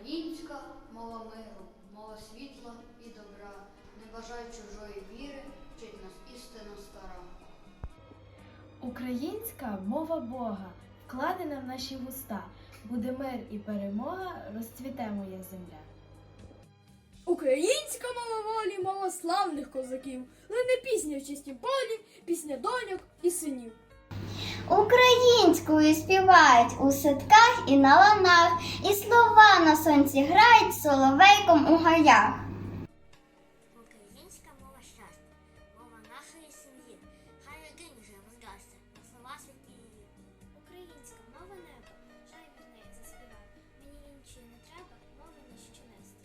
Українська мова миру, мова світла і добра, не бажай чужої віри, вчить нас істина стара. Українська мова Бога, вкладена в наші вуста. Буде мир і перемога, розцвіте моя земля. Українська мова волі, мова славних козаків, лине пісня в чистім полі, пісня доньок і синів. Українською співають у садках і на ланах, і слова на сонці грають соловейком у гаях. Українська мова щастя, мова нашої сім'ї. Хай один вже розгасться, на слова святі її. Українська мова неба, жай від неї заспівай. Мені іншої не треба, мови ніщо нести.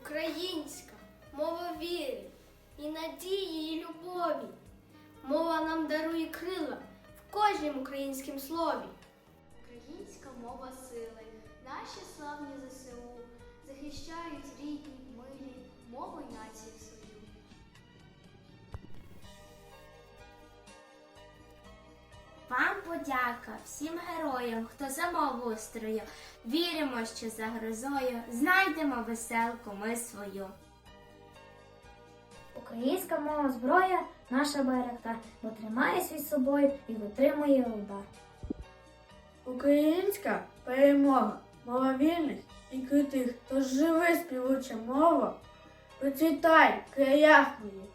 Українська мова віри і надії, і любові. Мова нам дарує крила в кожнім українськім слові. Українська мова сили, наші славні ЗСУ захищають рідні, милі, мову й націю свою. Вам подяка всім героям, хто за мову строїв. Віримо, що за грозою знайдемо веселку ми свою. Українська мова зброя, наша берегта, бо тримає світ собою і витримує удар. Українська перемога, мова вільних і критих, тож живи співуча мова, процвітай краях моїх.